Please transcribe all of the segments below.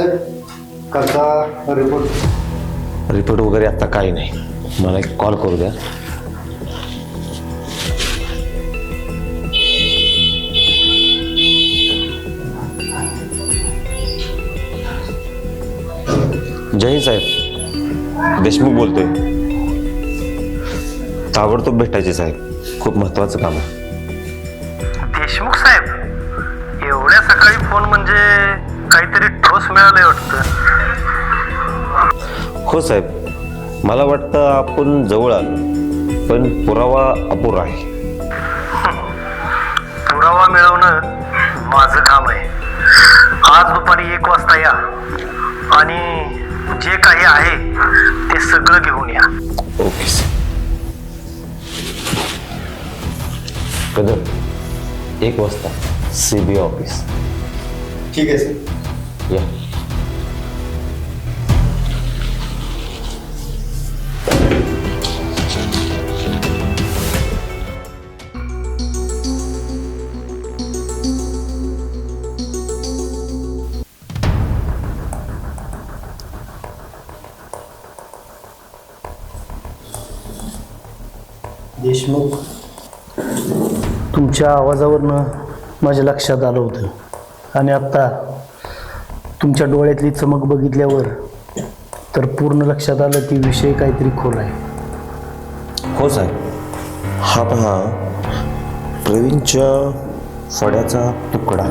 Sir कसा report report वगैरे आता काही नाही. मला एक कॉल करू द्या. जय साहेब. देशमुख बोलतोय. ताबडतोब भेटायचे साहेब. खूप महत्वाचं काम आहे. हो साहेब मला वाटतं आपण जवळ आलो पण पुरावा अपुरा आहे. पुरावा मिळवणं माझं काम आहे. आज दुपारी एक वाजता या आणि जे काही आहे ते सगळं घेऊन या. ओके सर कदर एक वाजता सी बी ऑफिस ठीक आहे सर या. देशमुख तुमच्या आवाजावरनं माझ्या लक्षात आलं होतं. आणि आत्ता तुमच्या डोळ्यातली चमक बघितल्यावर तर पूर्ण लक्षात आलं की विषय काहीतरी खोल आहे. हो साहेब. हा पहा प्रवीणच्या फड्याचा तुकडा.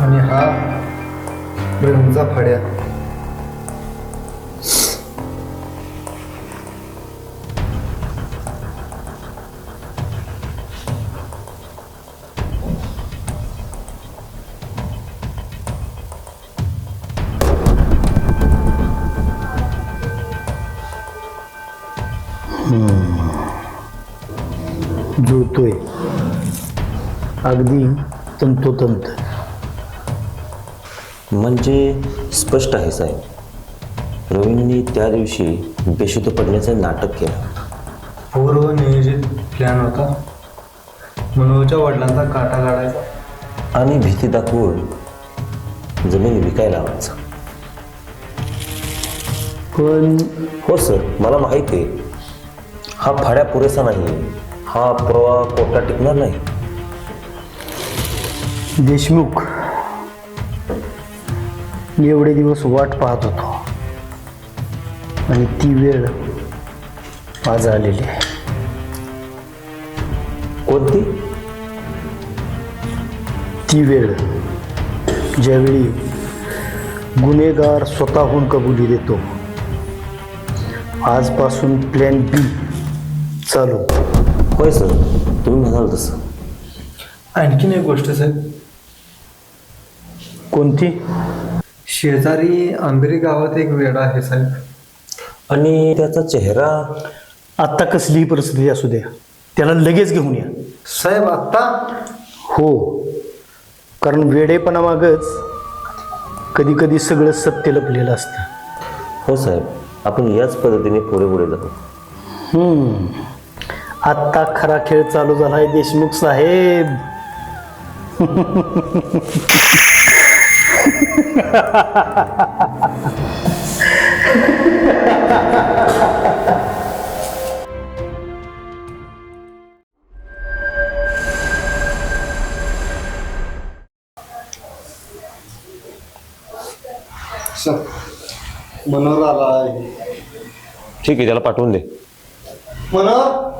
आणि हा प्रवीणचा फड्या. जुळतोय अगदी तंतोतंत. म्हणजे स्पष्ट आहे साहेब. प्रवीणने त्या दिवशी बेशुद्ध पडण्याचं नाटक केलं. पूर्व नियोजित प्लॅन होता. मनोजच्या वडिलांचा काटा काढायचा. आणि भीती दाखवून जमीन विकायला लावायचं. पण हो सर. मला माहिती आहे. हा फाड्या पुरेसा नाही हा पुरावा कोर्टात टिकणार नाही. देशमुख मी एवढे दिवस वाट पाहत होतो. आणि ती वेळ आज आलेली आहे. कोणती? ती वेळ ज्यावेळी गुन्हेगार स्वतःहून कबुली देतो आजपासून प्लॅन बी चालू. होय सर. तुम्ही म्हणाल तसं. आणखीन एक गोष्ट साहेब कोणती? शेजारी आंबेरी गावात एक वेडा आहे साहेब. आणि त्याचा चेहरा? आत्ता कसलीही परिस्थिती असू द्या. त्याला लगेच घेऊन या. साहेब आत्ता? हो. कारण वेडेपणामागच कधी कधी सगळं सत्य लपलेलं असतं. हो साहेब. आपण याच पद्धतीने पुढे पुढे जाऊ. हम्म. आत्ता खरा खेळ चालू झाला आहे देशमुख साहेब. मनोहर आला आहे ठीक आहे त्याला पाठवून दे. मनोहर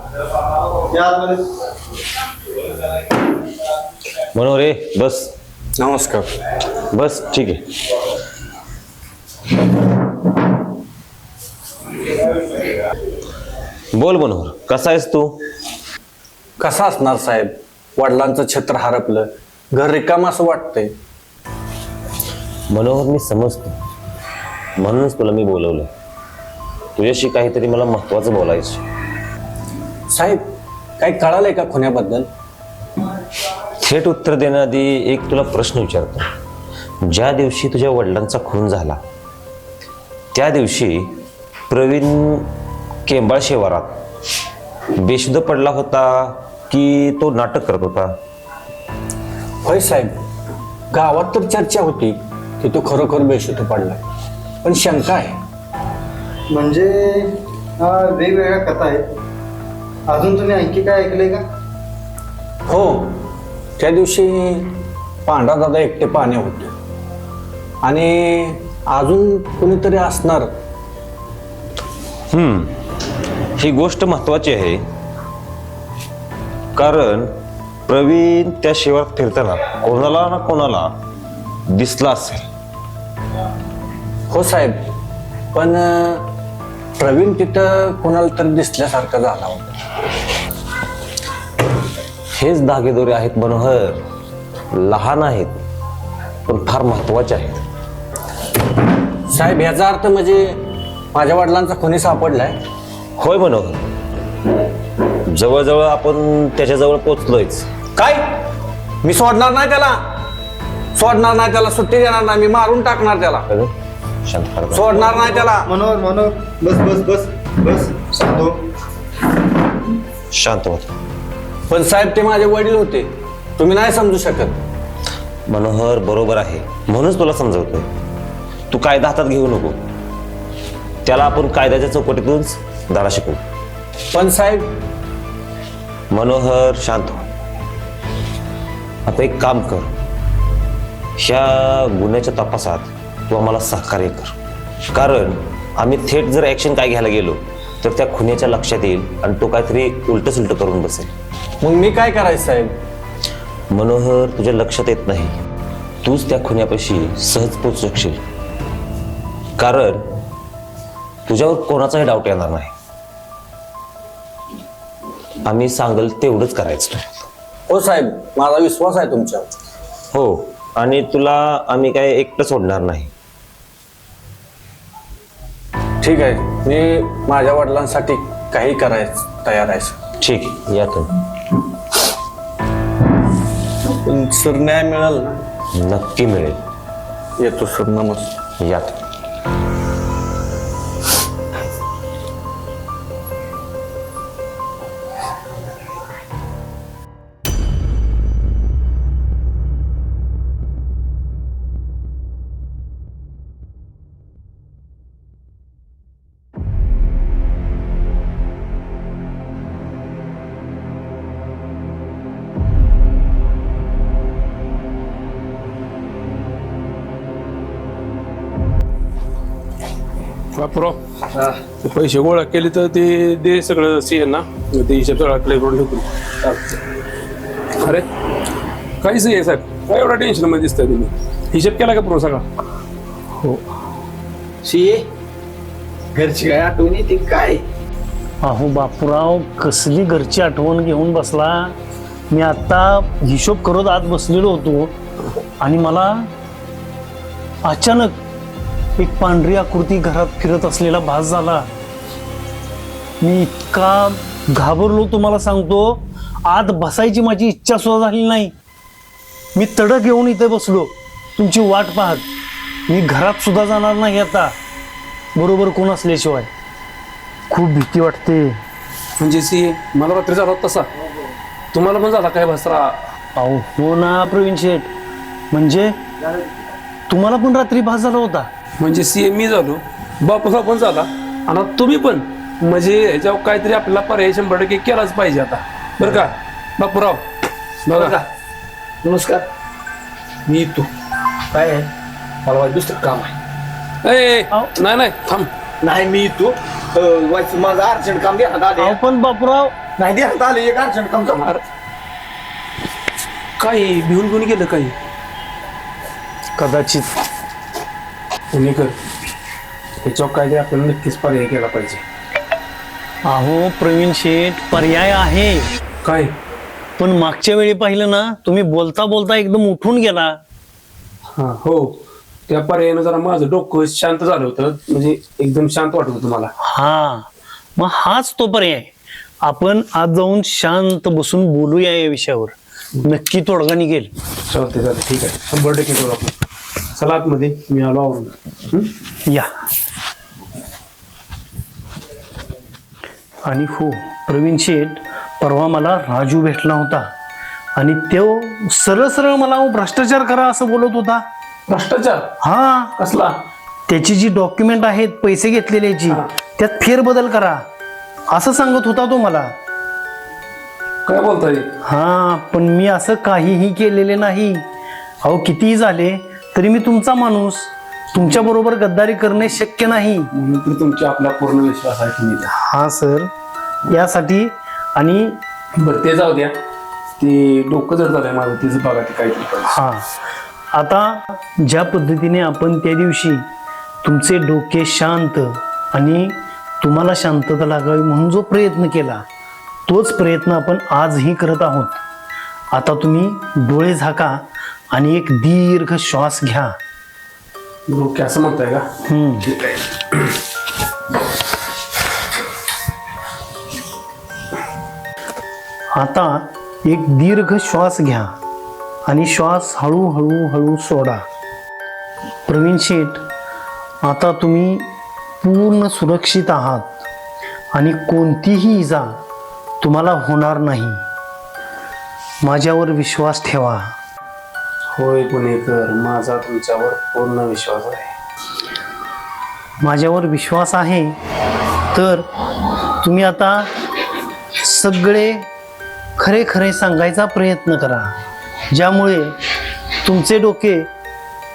मनोहर रे बस. नमस्कार. बस ठीक आहे. बोल मनोहर कसा आहेस तू? कसा असणार साहेब? वडिलांचं छत्र हरपलं. घर रिकाम असं वाटतंय. मनोहर मी समजतो. म्हणूनच तुला मी बोलवलं तुझ्याशी काहीतरी मला महत्वाचं बोलायचं साहेब काही कळालंय का खुन्याबद्दल थेट उत्तर देण्याआधी एक तुला प्रश्न विचारतो. ज्या दिवशी तुझ्या वडिलांचा खून झाला त्या दिवशी प्रवीण केंबाळ शेवारात बेशुद्ध पडला होता की तो नाटक करत होता? होय साहेब गावात तर चर्चा होती की तो खरोखर बेशुद्ध पडलाय पण शंका आहे. म्हणजे हा, वेगवेगळ्या कथा आहेत. अजून तुम्ही आणखी काय ऐकलंय का? हो त्या दिवशी पांढरा दादा एकटे पाणी होते. आणि अजून कोणीतरी असणार. ही गोष्ट महत्वाची आहे. कारण प्रवीण त्या शिवारात फिरताना कोणाला ना कोणाला दिसला असेल. हो साहेब पण प्रवीण तिथं कोणाला तरी दिसल्यासारखा झाला होता. हेच धागेदोरे आहेत मनोहर. लहान आहेत पण फार महत्त्वाचे आहेत. साहेब याचा अर्थ म्हणजे माझ्या वडिलांचा खुनी सापडलाय? होय मनोहर. जवळजवळ आपण त्याच्याजवळ पोचलोयच. काय? मी सोडणार नाही त्याला? सोडणार नाही त्याला सुट्टी देणार नाही मी मारून टाकणार त्याला. अगं, शांत. सोडणार नाही त्याला. मनोहर मनोहर. बस बस बस. बस. सांगतो शांत होत पण साहेब ते माझे वडील होते. तुम्ही नाही समजू शकत. मनोहर बरोबर आहे. म्हणूनच तुला समजवतोय. तू कायदा हातात घेऊ नको. त्याला आपण कायद्याच्या चौकटीतूनच धडा शिकवू. पण साहेब मनोहर शांत हो. आता एक काम कर. ह्या गुन्ह्याच्या तपासात तू आम्हाला सहकार्य कर. कारण आम्ही थेट जर ऍक्शन काय घ्यायला गेलो तर त्या खुन्याच्या लक्षात येईल आणि तो काहीतरी उलट सुलट करून बसेल. मग मी काय करायचं साहेब? मनोहर तुझ्या लक्षात येत नाही. तूच त्या खुन्यापाशी सहज पोचू शकशील. कारण तुझ्यावर कोणाचाही डाऊट येणार नाही. आम्ही सांगल तेवढंच करायचं हो साहेब माझा विश्वास आहे तुमच्यावर. हो आणि तुला आम्ही काय एकटं सोडणार नाही. ठीक आहे. मी माझ्या वडिलांसाठी काही करायचं तयार आहे sir. ठीक आहे या तुम्ही. पण सर न्याय मिळेल ना? नक्की मिळेल. येतो सर. नमस्कार. या तुम्ही. पैसे गोळा केले तर ते दे सगळं सी ना. ते हिशेब सगळा क्लिअर करून ठेवतो. अरे काहीच आहे साहेब. काय एवढा टेन्शनमध्ये दिसतंय तुम्ही? हिशेब केला का पूर्ण सगळा? घरची काय आठवण येते काय? अहो बापूराव कसली घरची आठवण घेऊन बसला? मी आता हिशोब करत आत बसलेलो होतो. आणि मला अचानक एक पांढरी आकृती घरात फिरत असलेला भास झाला. मी इतका घाबरलो तुम्हाला सांगतो. आत बसायची माझी इच्छा सुद्धा झाली नाही. मी तडक घेऊन इथे बसलो. तुमची वाट पाहत. मी घरात सुद्धा जाणार नाही आता. बरोबर कोण असल्याशिवाय. खूप भीती वाटते. म्हणजे सी मला रात्री झाला होता तसा. तुम्हाला पण झाला काय भासरा अहो हो ना प्रवीण शेठ. म्हणजे? तुम्हाला पण रात्री भास झाला होता. म्हणजे सी मी झालो. बापूसा पण झाला. आणि तुम्ही पण. म्हणजे ह्याच्यावर काहीतरी आपल्याला पर्याय शंभर टक्के केलाच पाहिजे आता. बरं का? बापूराव बघा. नमस्कार. मी येतो काय आहे? मला माझं दुसरं काम आहे. ए अहो. नाही नाही थांब. नाही मी येतो अं, वाईचं माझं अर्जंट काम देण्यात आले अहो पण बापूराव. नाही देण्यात आले एक अर्जंट काम जमा. काही भिवून भिवून गेलं काही? कदाचित. पुणेकर याच्यावर काहीतरी आपल्याला नक्कीच पर्याय केला पाहिजे. अहो प्रवीण शेठ पर्याय आहे. काय? पण मागच्या वेळी पाहिलं ना तुम्ही बोलता बोलता एकदम उठून गेला. हा हो. त्या पर्यायानं जरा माझं डोकं शांत झालं होतं. म्हणजे एकदम शांत वाटत होतं मला. हा. मग हाच तो पर्याय. आपण आज जाऊन शांत बसून बोलूया या विषयावर. नक्की तोडगा निघेल. चालते चालते ठीक आहे. शंभर टक्के करू आपण. चला आतमध्ये. मी आलो आवरून. हं? या. आणि हो प्रवीण शेठ परवा मला राजू भेटला होता. आणि तो सरळ सरळ मला अहो भ्रष्टाचार करा असं बोलत होता. भ्रष्टाचार? हा. कसला? त्याची जी डॉक्युमेंट आहेत पैसे घेतलेल्याची हा. त्यात फेरबदल करा. असं सांगत होता तो मला. काय बोलताय? हा पण मी असं काहीही केलेले नाही. अहो कितीही झाले तरी मी तुमचा माणूस. तुमच्या बरोबर गद्दारी करणे शक्य नाही. म्हणून तुमच्या आपला पूर्ण विश्वास आहे तुम्ही हा सर. यासाठी आणि बरं ते जाऊ द्या. ते डोकं जर झालंय माझं तिचं बघा ते पाहिजे हा. आता ज्या पद्धतीने आपण त्या दिवशी तुमचे डोके शांत आणि तुम्हाला शांतता लागावी म्हणून जो प्रयत्न केला तोच प्रयत्न आपण आजही करत आहोत. आता तुम्ही डोळे झाका आणि एक दीर्घ श्वास घ्या. डोके असं म्हणताय का ठीक आहे आता एक दीर्घ श्वास घ्या आणि श्वास हळूहळू हळू सोडा. प्रवीण शेठ आता तुम्ही पूर्ण सुरक्षित आहात आणि कोणतीही इजा तुम्हाला होणार नाही. माझ्यावर विश्वास ठेवा. होय पुणेकर माझा तुमच्यावर पूर्ण विश्वास आहे. माझ्यावर विश्वास आहे? तर तुम्ही आता सगळे खरे खरे सांगायचा प्रयत्न करा ज्यामुळे तुमचे डोके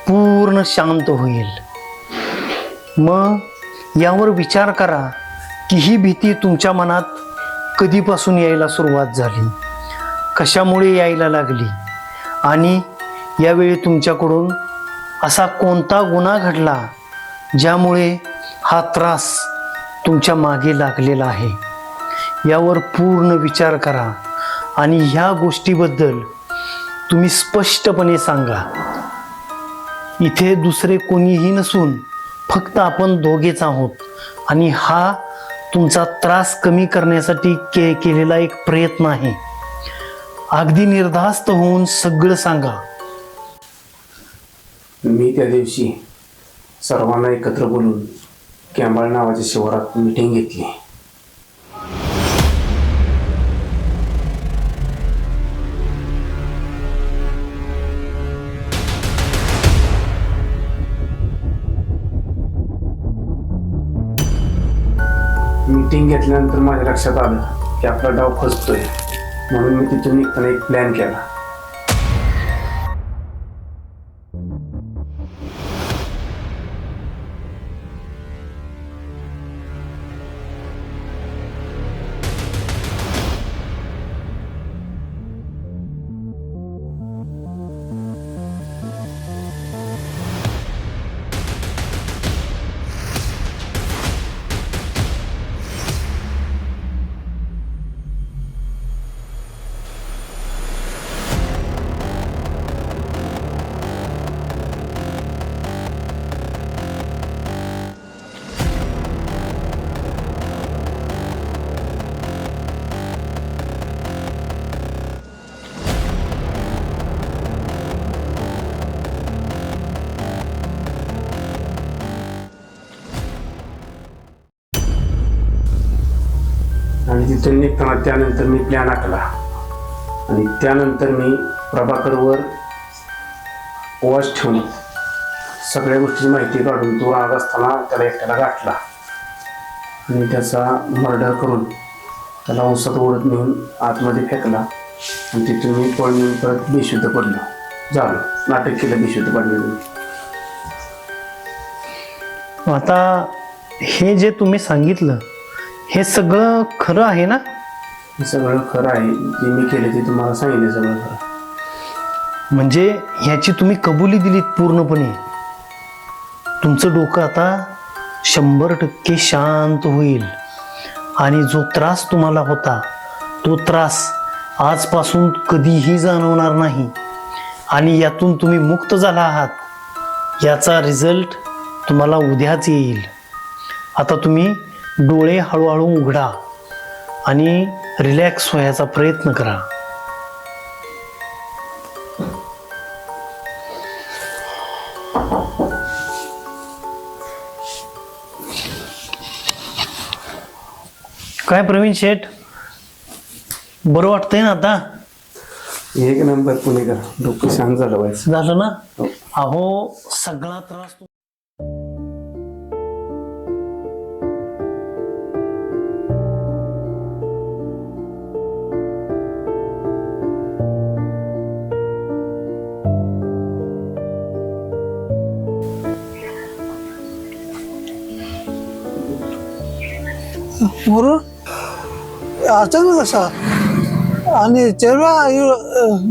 पूर्ण शांत होईल. मग यावर विचार करा की ही भीती तुमच्या मनात कधीपासून यायला सुरुवात झाली? कशामुळे यायला लागली? आणि यावेळी तुमच्याकडून असा कोणता गुन्हा घडला ज्यामुळे हा त्रास तुमच्या मागे लागलेला आहे? यावर पूर्ण विचार करा आणि ह्या गोष्टीबद्दल तुम्ही स्पष्टपणे सांगा. इथे दुसरे कोणीही नसून फक्त आपण दोघेच आहोत आणि हा तुमचा त्रास कमी करण्यासाठी के केलेला एक प्रयत्न आहे. अगदी निर्धास्त होऊन सगळं सांगा. मी त्या दिवशी सर्वांना एकत्र बोलून कॅम्बाळ नावाच्या शिवारात मिटिंग घेतली. मीटिंग घेतल्यानंतर माझ्या लक्षात आलं की आपला डाव फसतोय. म्हणून मी तिथून निघताना एक प्लॅन केला. तिथून निघताना त्यानंतर मी प्लॅन आखला. आणि त्यानंतर मी प्रभाकरवर वॉच ठेवून सगळ्या गोष्टीची माहिती काढून तो राग असताना त्याला एकट्याला गाठला. आणि त्याचा मर्डर करून त्याला उसात ओढत नेऊन आतमध्ये फेकला. आणि तिथून मी पळून परत बेशुद्ध पडलो. झालो. नाटक केलं बेशुद्ध पडलेलं. आता हे जे तुम्ही सांगितलं हे सगळं खरं आहे ना? हे सगळं खरं आहे. जे मी केलं ते तुम्हाला सांगितलं सगळं खरं. म्हणजे ह्याची तुम्ही कबुली दिलीत पूर्णपणे. तुमचं डोकं आता शंभर टक्के शांत होईल. आणि जो त्रास तुम्हाला होता तो त्रास आजपासून कधीही जाणवणार नाही. आणि यातून तुम्ही मुक्त झाला आहात. याचा रिझल्ट तुम्हाला उद्याच येईल. आता तुम्ही डोळे हळूहळू उघडा आणि रिलॅक्स व्हायचा प्रयत्न करा. काय प्रवीण शेठ? बरं वाटतंय ना आता? एक नंबर पुणेकर. डोकं शांत झालं व्हायचं झालं ना? अहो सगळा त्रास बरोबर अचानक कसा? आणि तेव्हा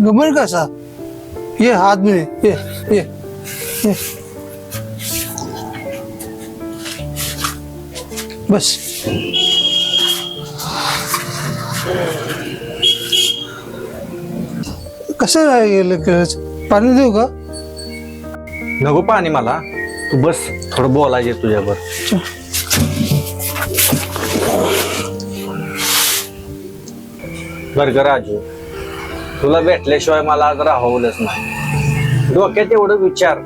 गमन कसा? ये हात मिळे ये ये ये. बस. कसं गेलं पाणी देऊ का? नको पाणी मला. तू बस थोडं बोलायचे तुझ्यावर. राजू तुला भेटल्याशिवाय मला आज राहवलंच नाही. डोक्यात एवढं विचार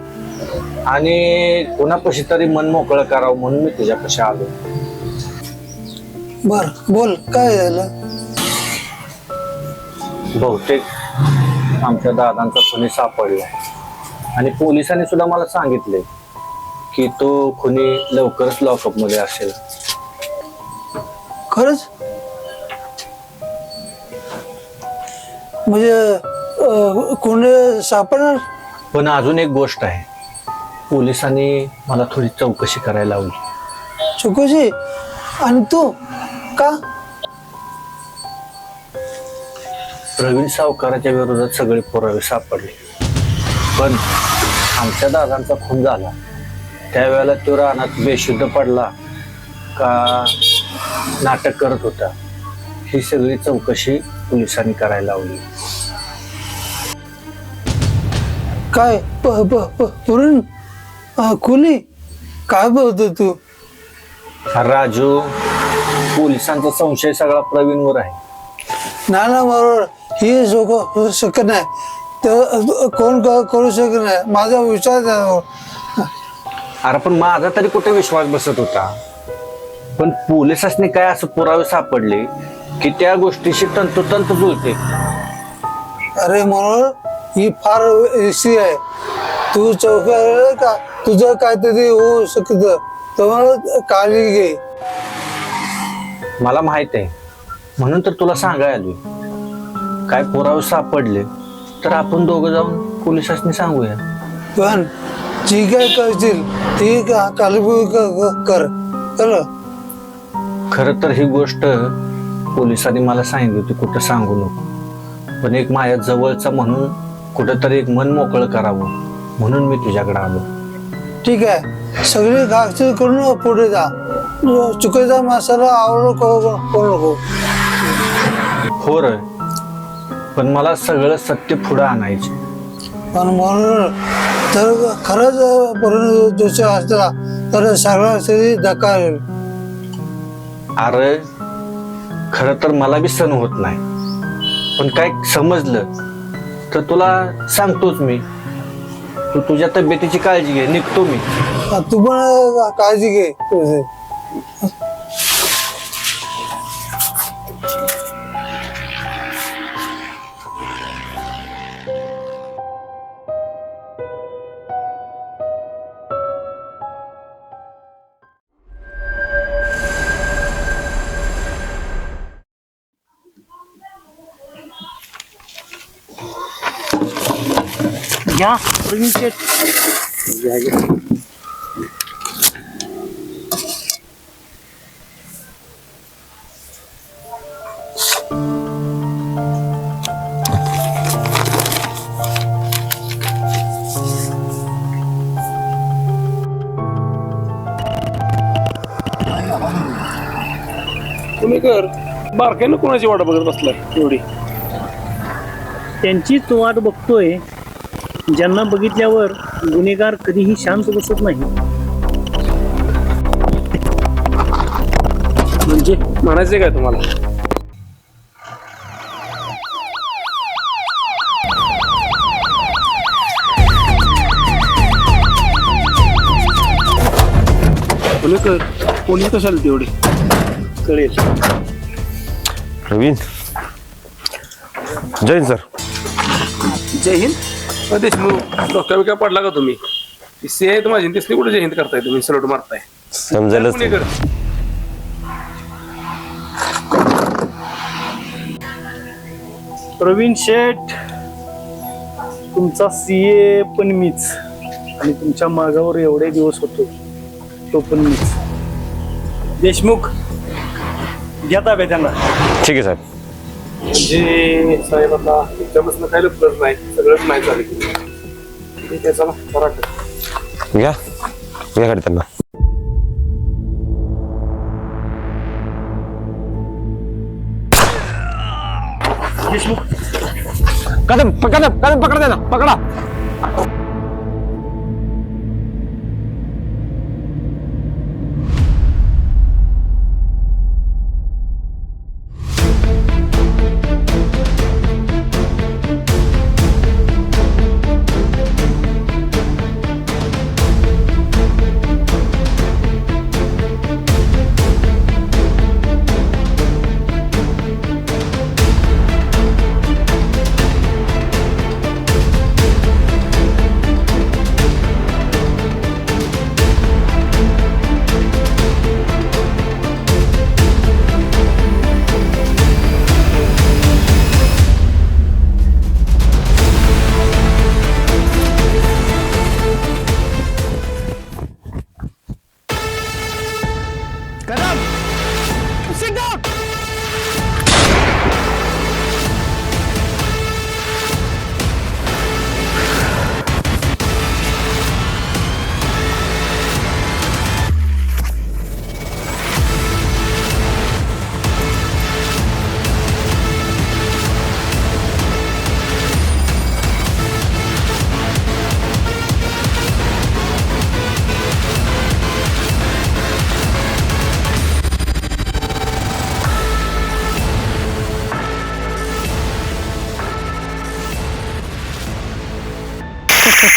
आणि कुणापाशी तरी मन मोकळं करावं म्हणून मी तुझ्यापाशी आलो. बर बोल काय झालं? बहुतेक आमच्या दादांचा खुनी सापडला. आणि पोलिसांनी सुद्धा मला सांगितले की तो खुनी लवकरच लॉकअपमध्ये असेल. खरंच? म्हणजे कोणी सापडणार? पण अजून एक गोष्ट आहे. पोलिसांनी मला थोडी चौकशी करायला लावली. चुकूची आणि तू? का? प्रवीण सावकाराच्या विरोधात सगळे पुरावे सापडले. पण आमच्या दादांचा खून झाला. त्यावेळेला तो रानात बेशुद्ध पडला का नाटक करत होता. ही सगळी चौकशी पोलिसांनी करायला लावली. काय? पुरण कुणी? काय बोलतो तू? राजू पोलिसांचा संशय सगळा प्रवीणवर आहे. ना ना बरोबर. ही जोक शक्य नाही. तर कोण करू शकत नाही? माझा विचार. अरे पण माझा तरी कुठे विश्वास बसत होता? पण पोलिसांनी काय असं पुरावे सापडले? की त्या गोष्टीशी तंतोतंत जुळते. अरे म्हणून ही फार रिस्की आहे. तू चौका का? तुझं काहीतरी होऊ शकत. तर काळजी घे. मला माहीत आहे. म्हणून तर तुला सांगायला आलोय. काय पुरावे सापडले तर आपण दोघं जाऊन पोलिसांनी सांगूया. पण जी काय करतील ती काळजी कर. खरं तर ही गोष्ट पोलिसांनी मला सांगितली होती कुठं सांगू नको. पण एक माझ्या जवळचा म्हणून कुठंतरी एक मन मोकळं करावं म्हणून मी तुझ्याकडे आलो. ठीक आहे. सगळी कागदी करून पुढे जा. चुकीचा मसाला आवड करू नको. हो रे. पण मला सगळं सत्य पुढं आणायचे. पण म्हणून तर खरंच पर्यंत दोष असला तर सगळा धक्का येईल. अरे खरं तर मला बी सण होत नाही. पण काय समजलं तर तुला सांगतोच मी. तू तुझ्या तब्येतीची काळजी घे निघतो मी. तू पण काळजी घे. घ्या. तुम्ही कर. बारकाईनं कोणाची वाट बघत बसलाय एवढी? त्यांचीच वाट बघतोय. ज्यांना बघितल्यावर गुन्हेगार कधीही शांत बसत नाही. म्हणजे? म्हणायचंय काय तुम्हाला? कोणी कर कोणी कशाला तेवढी कळेल. प्रवीण. जय हिंद सर. जय हिंद. देशमुख डोक्या बिक्या पडला का तुम्ही? सी आहे माझी दिसली कुठे जय हिंद करताय तुम्ही? सलट मारताय. समजायलाच कोणी नाही. कर प्रवीण शेठ तुमचा सीए पण मीच. आणि तुमच्या मागावर एवढे दिवस होतो तो पण मीच. देशमुख घ्या ताब्यात त्यांना. ठीक आहे साहेब. म्हणजे साहेब आता काही लपलंच नाही सगळंच नाही झालं. ठीक आहे चला करा घ्या घ्या गाडी त्यांना. कदम कदम कदम पकडा त्यांना पकडा.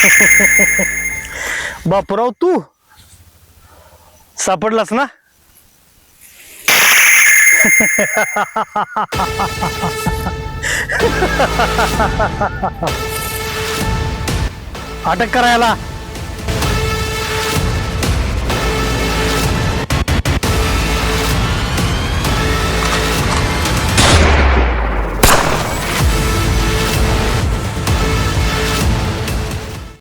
बापराव तू? सापडलास ना? अटक करायला.